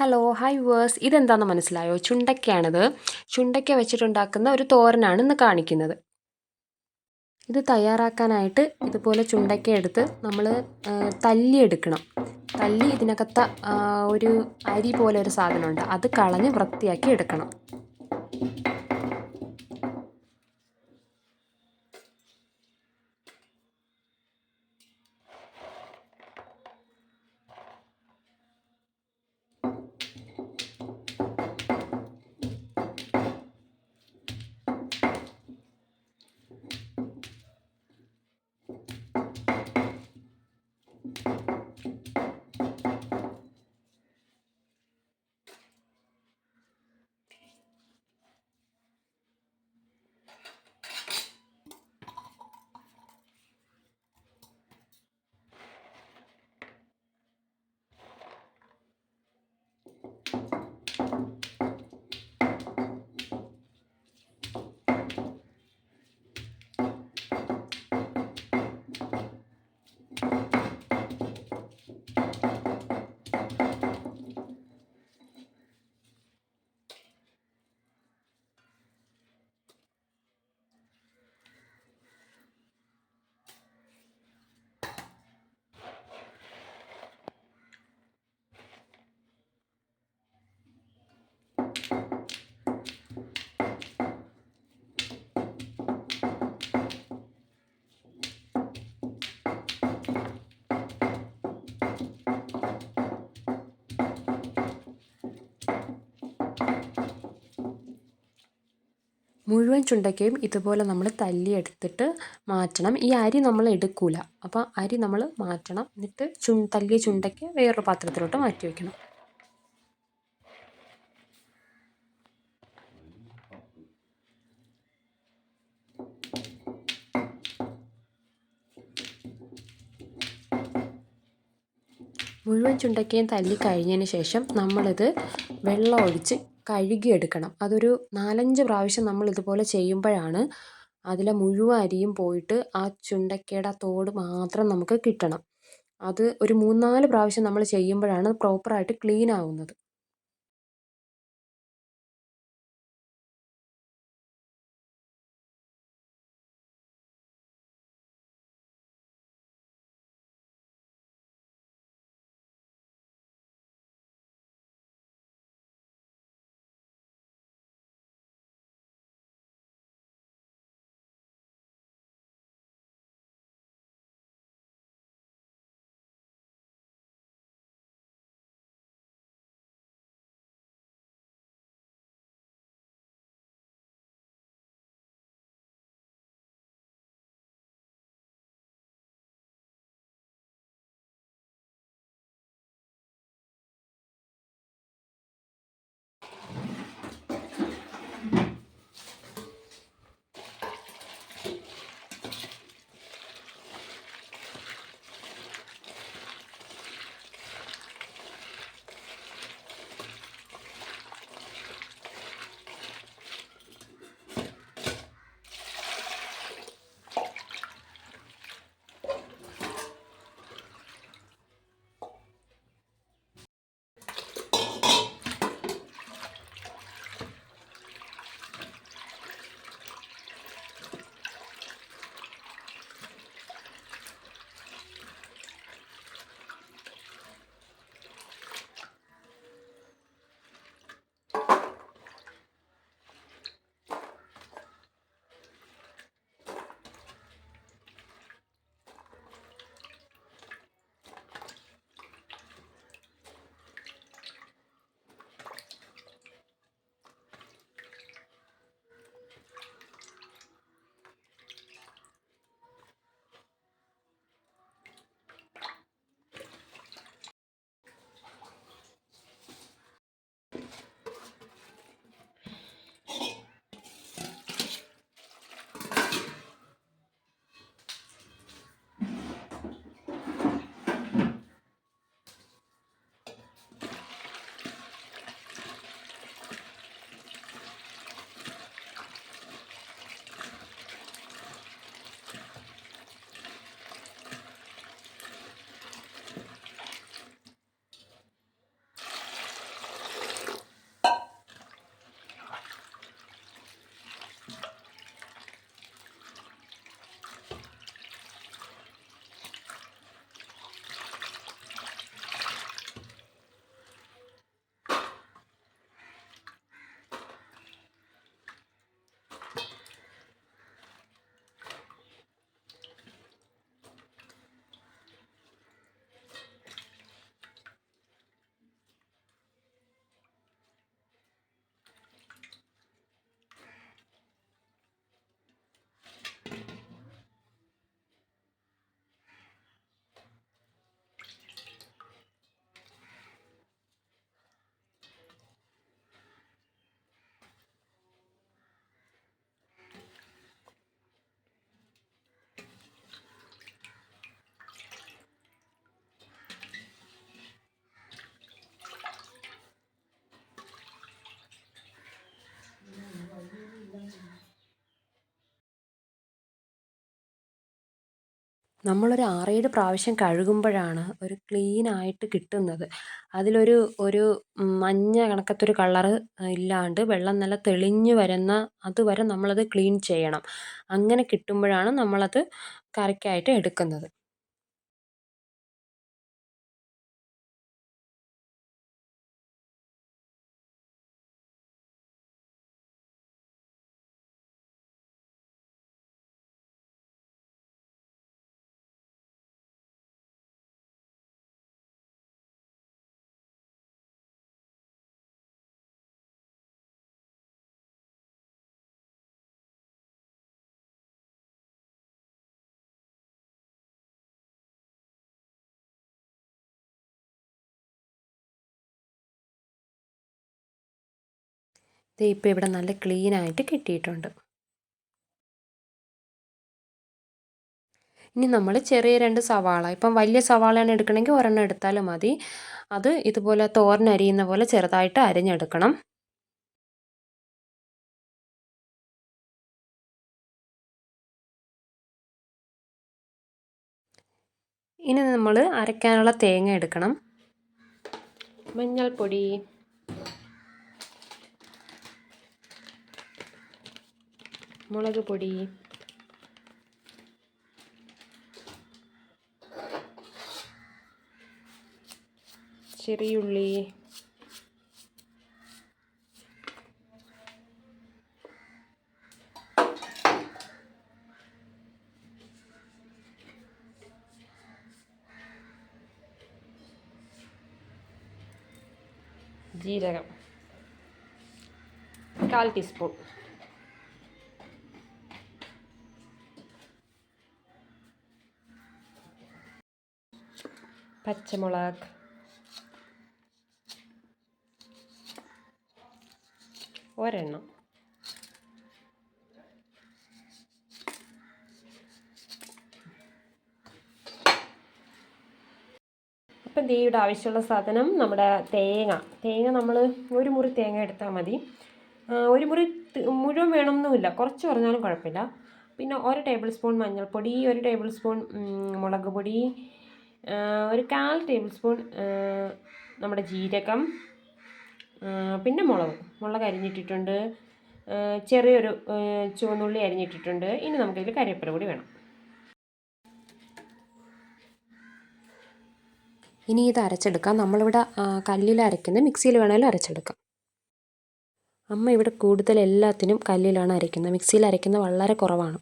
Hello high verse ഇതെന്താണെന്ന് മനസ്സിലായോ? ചുണ്ടയ്ക്കാണിത് ചുണ്ടയ്ക്ക വെച്ചിട്ടുണ്ടാക്കുന്ന ഒരു തോരനാണ് ഇന്ന് കാണിക്കുന്നത്. ഇത് തയ്യാറാക്കാനായിട്ട് ഇതുപോലെ ചുണ്ടയ്ക്ക എടുത്ത് നമ്മൾ തല്ലി എടുക്കണം. തല്ലി ഇതിനകത്ത ഒരു അരി പോലെ ഒരു സാധനമുണ്ട്. അത് കളഞ്ഞ് വൃത്തിയാക്കി എടുക്കണം. മുഴുവൻ ചുണ്ടക്കയും ഇതുപോലെ നമ്മൾ തല്ലി എടുത്തിട്ട് മാറ്റണം. ഈ അരി നമ്മൾ എടുക്കൂല. അപ്പോൾ അരി നമ്മൾ മാറ്റണം. എന്നിട്ട് ചു തല്ലിയ ചുണ്ടയ്ക്ക് വേറൊരു പാത്രത്തിലോട്ട് മാറ്റി വയ്ക്കണം മുഴുവൻ ചുണ്ടക്കയും തല്ലി കഴിഞ്ഞതിന് ശേഷം നമ്മളിത് വെള്ളം ഒഴിച്ച് കഴുകിയെടുക്കണം. അതൊരു നാലഞ്ച് പ്രാവശ്യം നമ്മൾ ഇതുപോലെ ചെയ്യുമ്പോഴാണ് അതിലെ മുഴുവൻ അരിയും പോയിട്ട് ആ ചുണ്ടയ്ക്കയുടെ തോട് മാത്രം നമുക്ക് കിട്ടണം. അത് ഒരു മൂന്നാൽ പ്രാവശ്യം നമ്മൾ ചെയ്യുമ്പോഴാണ് പ്രോപ്പറായിട്ട് ക്ലീൻ നമ്മളൊരു ആറേഴ് പ്രാവശ്യം കഴുകുമ്പോഴാണ് ഒരു ക്ലീൻ ആയിട്ട് കിട്ടുന്നത്. അതിലൊരു ഒരു മഞ്ഞ കണക്കത്തൊരു കളറ് ഇല്ലാണ്ട് വെള്ളം നല്ല തെളിഞ്ഞു വരുന്ന അതുവരെ നമ്മളത് ക്ലീൻ ചെയ്യണം. അങ്ങനെ കിട്ടുമ്പോഴാണ് നമ്മളത് കറിക്കായിട്ട് എടുക്കുന്നത്. ദേ ഇപ്പോൾ ഇവിടെ നല്ല ക്ലീനായിട്ട് കിട്ടിയിട്ടുണ്ട്. ഇനി നമ്മൾ ചെറിയ രണ്ട് സവാള ഇപ്പം വലിയ സവാളയാണ് എടുക്കണമെങ്കിൽ ഒരെണ്ണം എടുത്താലും മതി. അത് ഇതുപോലെ തോരനരിയുന്ന പോലെ ചെറുതായിട്ട് അരിഞ്ഞെടുക്കണം. ഇനി നമ്മൾ അരയ്ക്കാനുള്ള തേങ്ങ എടുക്കണം. മഞ്ഞൾപ്പൊടി. മുളക് പൊടി ചെറിയുള്ളി ജീരകം കാൽ ടീസ്പൂൺ പച്ചമുളക്. ഒരെണ്ണം. അപ്പം തേയുടെ ആവശ്യമുള്ള സാധനം നമ്മുടെ തേങ്ങ. തേങ്ങ നമ്മൾ ഒരു മുറി തേങ്ങ എടുത്താൽ മതി. ഒരു മുറി മുഴുവൻ വേണമെന്നുമില്ല. കുറച്ച് പറഞ്ഞാലും കുഴപ്പമില്ല. പിന്നെ ഒരു ടേബിൾ സ്പൂൺ മഞ്ഞൾപ്പൊടി ഒരു ടേബിൾ സ്പൂൺ മുളക് പൊടി ഒരു കാൽ ടേബിൾ സ്പൂൺ നമ്മുടെ ജീരകം പിന്നെ മുളക്. മുളക് അരിഞ്ഞിട്ടിട്ടുണ്ട്. ചെറിയൊരു ചുവന്നുള്ളി അരിഞ്ഞിട്ടിട്ടുണ്ട്. ഇനി നമുക്കിതിൽ കറിവേപ്പില കൂടി വേണം. ഇനി ഇത് അരച്ചെടുക്കാം. നമ്മളിവിടെ കല്ലിൽ അരയ്ക്കുന്നത് മിക്സിയിൽ വേണമെങ്കിലും അരച്ചെടുക്കാം. അമ്മ ഇവിടെ കൂടുതൽ എല്ലാത്തിനും കല്ലിലാണ് അരയ്ക്കുന്നത്. മിക്സിയിൽ അരയ്ക്കുന്നത് വളരെ കുറവാണ്.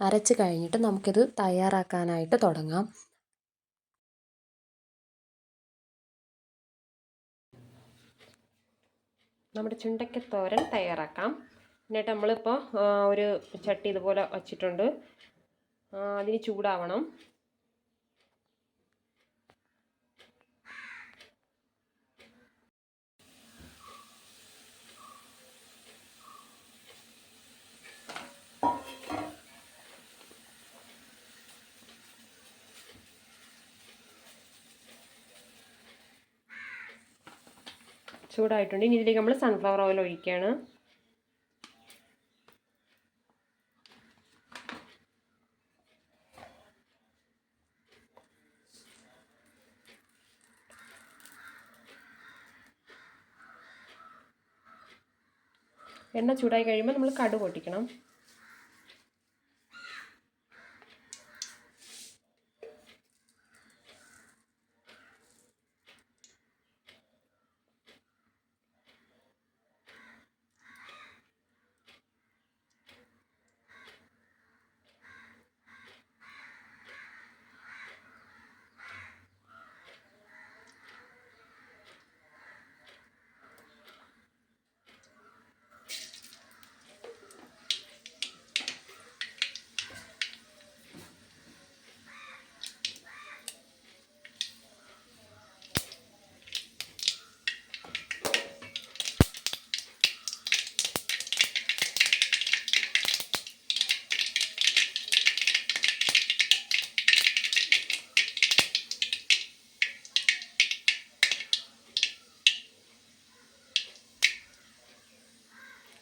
അരച്ച് കഴിഞ്ഞിട്ട് നമുക്കിത് തയ്യാറാക്കാനായിട്ട് തുടങ്ങാം. നമ്മുടെ ചുണ്ടയ്ക്കത്തോരൻ തയ്യാറാക്കാം. എന്നിട്ട് നമ്മളിപ്പോൾ ഒരു ചട്ടി ഇതുപോലെ വച്ചിട്ടുണ്ട്. അതിന് ചൂടാവണം. ചൂടായിട്ടുണ്ട്. ഇനി ഇതിലേക്ക് നമ്മൾ സൺഫ്ലവർ ഓയിൽ ഒഴിക്കുകയാണ് എണ്ണ ചൂടായി കഴിയുമ്പോൾ നമ്മൾ കടു പൊട്ടിക്കണം.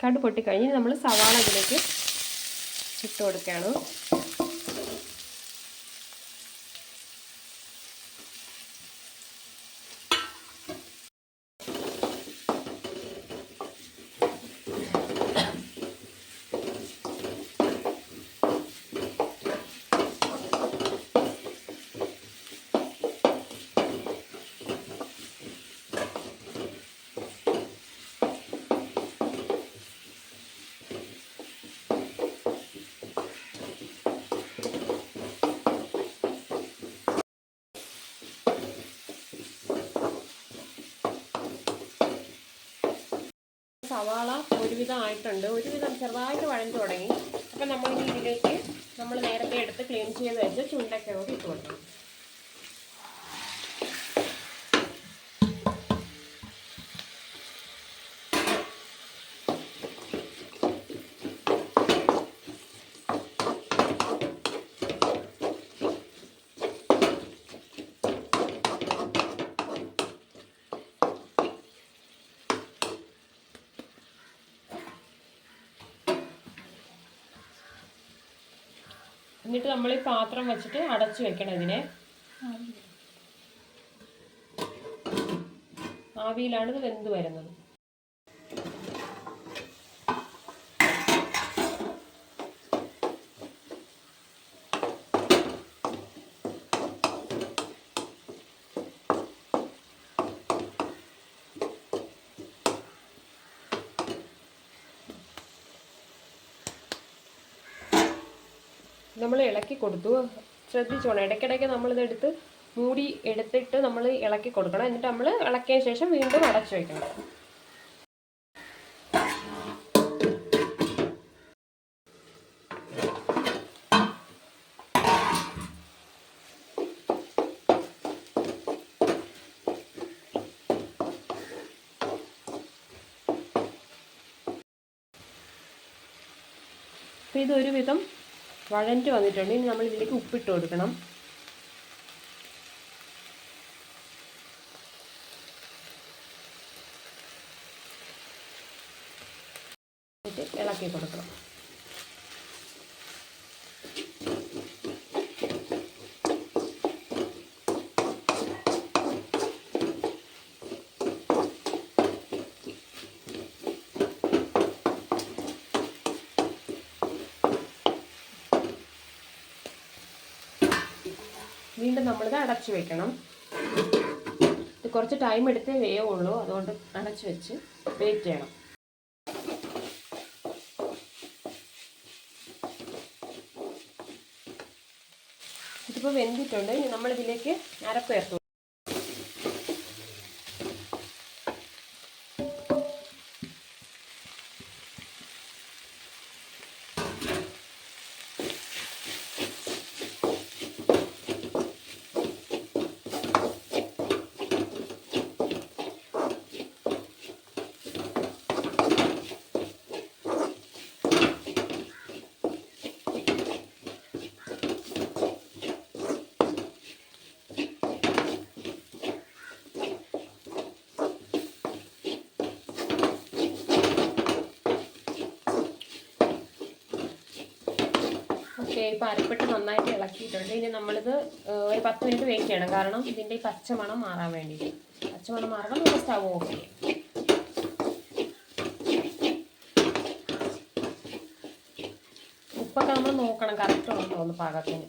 കടു പൊട്ടിക്കഴിഞ്ഞ് നമ്മൾ സവാള അതിലേക്ക് ഇട്ട് കൊടുക്കുകയാണ്. സവാള ഒരുവിധം ആയിട്ടുണ്ട്. ഒരുവിധം ചെറുതായിട്ട് വഴഞ്ഞു തുടങ്ങി. അപ്പം നമ്മൾ ഇതിലേക്ക് നമ്മൾ നേരത്തെ എടുത്ത് ക്ലീൻ ചെയ്ത് വെച്ച് ചുണ്ടൊക്കെ കൂടി ഇട്ട് കൊടുക്കണം. എന്നിട്ട് നമ്മൾ ഈ പാത്രം വെച്ചിട്ട് അടച്ചു വെക്കണം ഇതിനെ. ആവിയിലാണ് ഇത് വെന്ത് വരുന്നത്. നമ്മൾ ഇളക്കി കൊടുത്തു. ശ്രദ്ധിച്ചോണം. ഇടയ്ക്കിടയ്ക്ക് നമ്മളിതെടുത്ത് മൂടി എടുത്തിട്ട് നമ്മൾ ഇളക്കി കൊടുക്കണം. എന്നിട്ട് നമ്മൾ ഇളക്കിയ ശേഷം വീണ്ടും അടച്ചു വയ്ക്കണം അപ്പോൾ ഇതൊരുവിധം വഴഞ്ഞു വന്നിട്ടുണ്ട്. ഇനി നമ്മൾ ഇതിലേക്ക് ഉപ്പിട്ട് കൊടുക്കണം. ഇളക്കി കൊടുക്കണം. വീണ്ടും നമ്മളിത് അടച്ചു വെക്കണം. ഇത് കുറച്ച് ടൈം എടുത്തേ വേവുള്ളൂ. അതുകൊണ്ട് അടച്ചു വെച്ച് വെയിറ്റ് ചെയ്യണം. ഇതിപ്പോൾ വെന്തിട്ടുണ്ട്. ഇനി നമ്മളിതിലേക്ക് അരപ്പ് ചേർത്ത് ഇപ്പോൾ അരപ്പിട്ട് നന്നായിട്ട് ഇളക്കിയിട്ടുണ്ട്. ഇനി നമ്മളിത് ഒരു പത്ത് മിനിറ്റ് വെയിറ്റ് ചെയ്യണം. കാരണം ഇതിന്റെ ഈ പച്ചമണം മാറാൻ വേണ്ടിയിട്ട്. പച്ചമണം മാറണം നമ്മൾ സ്റ്റവ് ഓഫ് ചെയ്യാം. ഉപ്പൊക്കെ നമ്മൾ നോക്കണം. കറക്റ്റ് ഉണ്ടോ ഒന്ന് പാകത്തിന്.